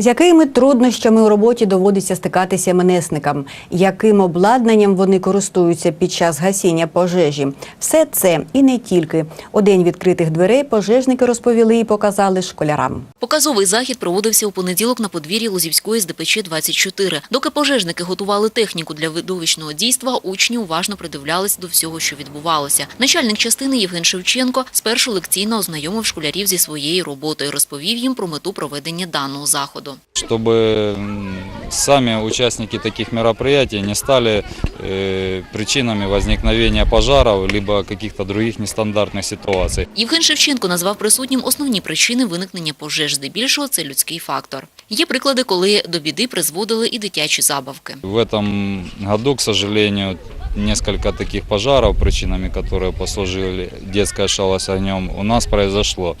З якими труднощами у роботі доводиться стикатися МНСникам? Яким обладнанням вони користуються під час гасіння пожежі? Все це і не тільки. У день відкритих дверей пожежники розповіли і показали школярам. Показовий захід проводився у понеділок на подвір'ї Лозівської СДПЧ 24. Доки пожежники готували техніку для видовищного дійства, учні уважно придивлялись до всього, що відбувалося. Начальник частини Євген Шевченко спершу лекційно ознайомив школярів зі своєю роботою, розповів їм про мету проведення даного заходу чтобы м, сами участники таких мероприятий не стали э, причинами возникновения пожаров либо каких-то других нестандартных ситуаций. Євген Шевченко назвав присутнім основні причини виникнення пожеж. Здебільшого це людський фактор. Є приклади, коли до біди призводили і дитячі забавки. В этом году, к сожалению, несколько таких пожаров, причинами которых послужили детская шалость огнем, у нас произошло.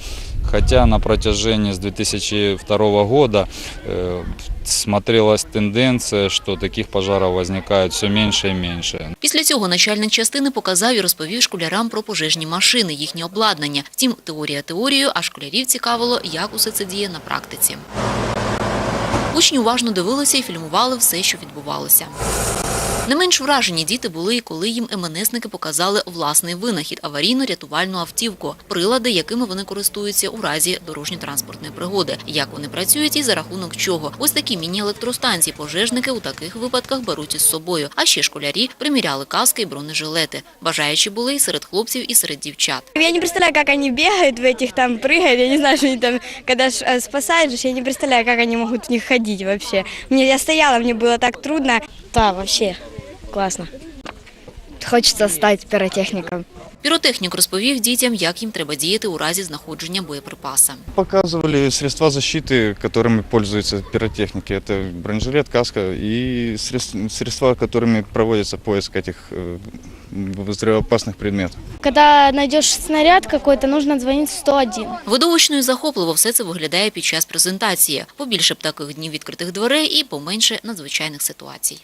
Хотя на протяжении с 2002 года э, смотрелась тенденция, что таких пожаров возникает все меньше и меньше. Після цього начальник частини показав і розповів школярам про пожежні машини, їхнє обладнання. Втім, теорія теорією, а школярів цікавило, як усе це діє на практиці. Учні уважно дивилися і фільмували все, що відбувалося. Не менш вражені діти були і коли їм МНСники показали власний винахід – аварійно-рятувальну автівку, прилади, якими вони користуються у разі дорожньо-транспортної пригоди. Як вони працюють і за рахунок чого. Ось такі міні-електростанції пожежники у таких випадках беруть із собою. А ще школярі приміряли каски і бронежилети. Бажаючі були і серед хлопців, і серед дівчат. Я не представляю, как они бегают в этих, там прыгают. Я не знаю, что они там, когда ж, э, спасают, же, я не представляю, как они могут в них ходить вообще. Мне я стояла, мне было так трудно. Да, вообще классно. Хочется стать пиротехником. Піротехнік розповів дітям, як їм треба діяти у разі знаходження боєприпаса. Показывали средства защиты, которыми пользуются пиротехники. Это бронежилет, каска и средств- средства, которыми проводится поиск этих э, взрывоопасных предметов. Когда найдешь снаряд какой-то, нужно звонить в 101. Видовищно і захопливо все це виглядає під час презентації. Побільше б таких днів відкритих дверей і поменше надзвичайних ситуацій.